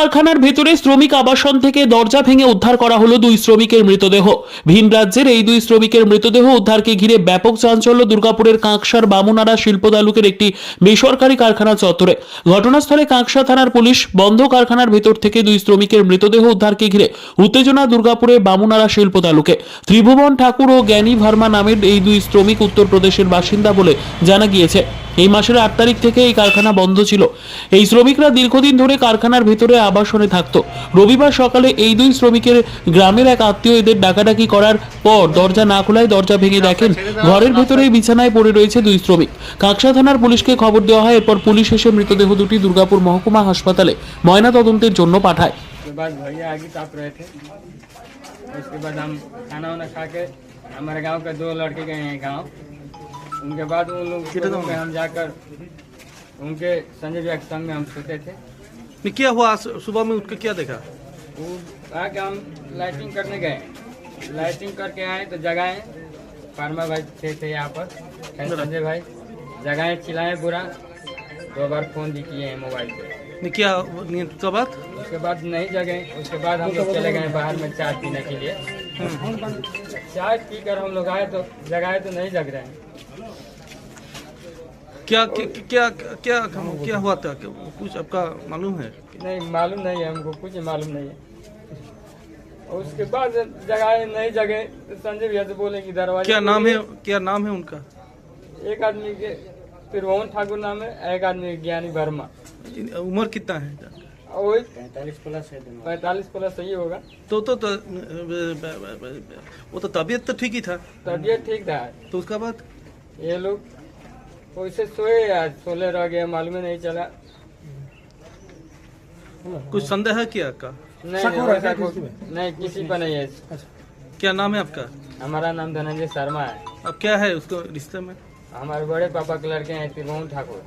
কারখানার ভেতরে শ্রমিক আবাসন থেকে দরজা ভেঙে উদ্ধার করা হলো দুই শ্রমিকের মৃতদেহ। ভিন রাজ্যের এই দুই শ্রমিকের মৃতদেহ উদ্ধারকে ঘিরে ব্যাপক চাঞ্চল্য দুর্গাপুরের কাঁকসার বামুনারা শিল্প তালুকের একটি বেসরকারি কারখানা চত্বরে। ঘটনাস্থলে কাঁকসা থানার পুলিশ বন্ধ কারখানার ভেতর থেকে দুই শ্রমিকের মৃতদেহ উদ্ধারকে ঘিরে উত্তেজনা দুর্গাপুরের বামুনারা শিল্প তালুকে। ত্রিভুবন ঠাকুর ও জ্ঞানী ভার্মা নামের এই দুই শ্রমিক উত্তরপ্রদেশের বাসিন্দা বলে জানা গিয়েছে। এই মাসের আট তারিখ থেকে এই কারখানা বন্ধ ছিল। এই শ্রমিকরা দীর্ঘদিন ধরে কারখানার ভেতরে আবাসনে থাকত। রবিবার সকালে এই দুই শ্রমিকের গ্রামের এক আত্মীয় এদের ডাকাডাকি করার পর দরজা না খোলায় দরজা ভেঙে দেখেন ঘরের ভেতরে বিছানায় পড়ে রয়েছে দুই শ্রমিক। কাকসা থানার পুলিশকে খবর দেওয়া হয় এরপর পুলিশ এসে মৃতদেহ দুটি দুর্গাপুর মহকুমা হাসপাতালে ময়না তদন্তের জন্য পাঠায়। उनके बाद उन लोग हम जाकर उनके संजय जी के संग में हम सोते थे। नहीं, क्या हुआ? सुबह में उठ के क्या देखा? वो आके हम लाइटिंग करने गए। लाइटिंग करके आए तो जगाए। फार्मा भाई थे थे यहाँ पर। संजय भाई जगाए चिल्लाए बुरा दो बार फ़ोन भी किए हैं मोबाइल पे। क्या नींद का बात उसके बाद नहीं जगे। उसके बाद हम लोग चले गए बाहर में चाय पीने के लिए। चाय पी कर हम लोग आए तो जगाए तो नहीं जग रहे हैं। क्या क्या क्या क्या क्या हुआ था? कुछ आपका मालूम है? नहीं मालूम नहीं है हमको कुछ मालूम नहीं है। और उसके बाद जगह नई जगे तो संजय भैया से बोले कि दरवाजे क्या नाम है? क्या नाम है उनका? एक आदमी के त्रिभुवन ठाकुर नाम है एक आदमी ज्ञानी वर्मा। उम्र कितना है? वही पैंतालीस प्लस है पैंतालीस प्लस सही होगा। तो तो, तो ब- ब- ब- ब- वो तो तबीयत तो ठीक ही था। तबीयत ठीक था। तो उसका बाद? ये लोग वैसे सोए आज सोले रह गए मालूम ही नहीं चला कुछ संदेह है क्या आपका नहीं नहीं, वैसा कोई- नहीं किसी पर नहीं है क्या नाम है आपका हमारा नाम धनंजय शर्मा है अब क्या है उसको रिश्ते में हमारे बड़े पापा के लड़के हैं त्रिभुवन ठाकुर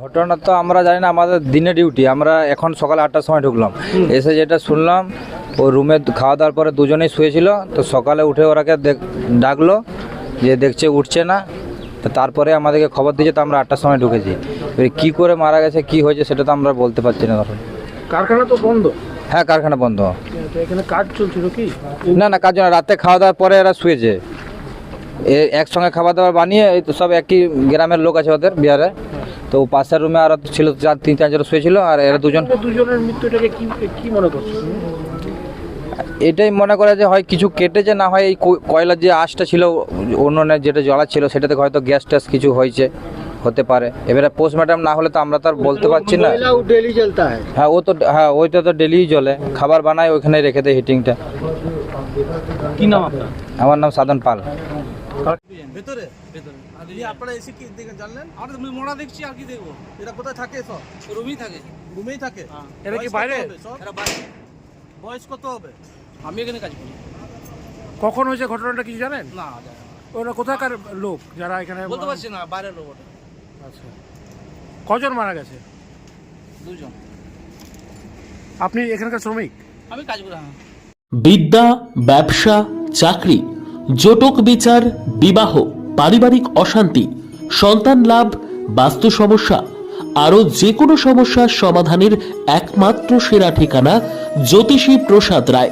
ঘটনা তো আমরা জানি না আমাদের দিনে ডিউটি আমরা এখন সকাল আটটার সময় ঢুকলাম এসে যেটা শুনলাম ও রুমে খাওয়া দাওয়ার পরে দুজনেই শুয়েছিল তো সকালে উঠে ওরাকে দেখ- ডাকলো যে দেখছে উঠছে না তো তারপরে আমাদেরকে খবর দিয়েছে তো আমরা আটটার সময় ঢুকেছি। এবার কী করে মারা গেছে কি হয়েছে সেটা তো আমরা বলতে পারছি না তখন। কারখানা তো বন্ধ? হ্যাঁ কারখানা বন্ধ। এখানে কাজ চলছিল কি? না না কাজ রাতে খাওয়া দাওয়ার পরে এরা শুয়েছে। একসঙ্গে খাবার দাবার বানিয়ে এই তো সব একই গ্রামের লোক আছে ওদের বিহারে। তো পাশের রুমে আর ছিল চার তিন চারজন শুয়েছিল আর এরা দুজন দুজনের মৃত্যুটাকে কি কি মনে করছ এটাই মনে করা যে হয় কিছু কেটেছে না হয় এই কয়লার যে আশটা ছিল উনুনের যেটা জ্বলা ছিল সেটাতে হয়তো গ্যাস ট্যাস কিছু হয়েছে হতে পারে। এবারে পোস্টমর্টম না হলে তো আমরা তো আর বলতে পারছি না। ডেলি জ্বলতা হ্যাঁ। ও তো হ্যাঁ ওইটা তো ডেলি জ্বলে। খাবার বানায় ওইখানে রেখে দেয় হিটিংটা কি নাম আপনার? আমার নাম সাধন পাল। আপনারা এসে কি জানলেন? মোড়া দেখছি আর কি কোথায় থাকে সব? থাকে। রুমেই থাকে। হ্যাঁ। কি বাইরে? বাইরে। বয়স কত হবে। আমি এখানে কাজ করি। কখন হয়েছে ঘটনাটা কিছু জানেন? না জানি না। ওরা কোথাকার লোক যারা এখানে বলতে পারছি না বাইরের লোক ওটা। আচ্ছা। কজন মারা গেছে? দুজন। আপনি এখানকার শ্রমিক? আমি কাজ করি হ্যাঁ। বিদ্যা ব্যবসা চাকরি জটক বিচার বিবাহ পারিবারিক অশান্তি সন্তান লাভ বাস্তু সমস্যা আরও যে কোনো সমস্যার সমাধানের একমাত্র সেরা ঠিকানা জ্যোতিষী প্রসাদ রায়।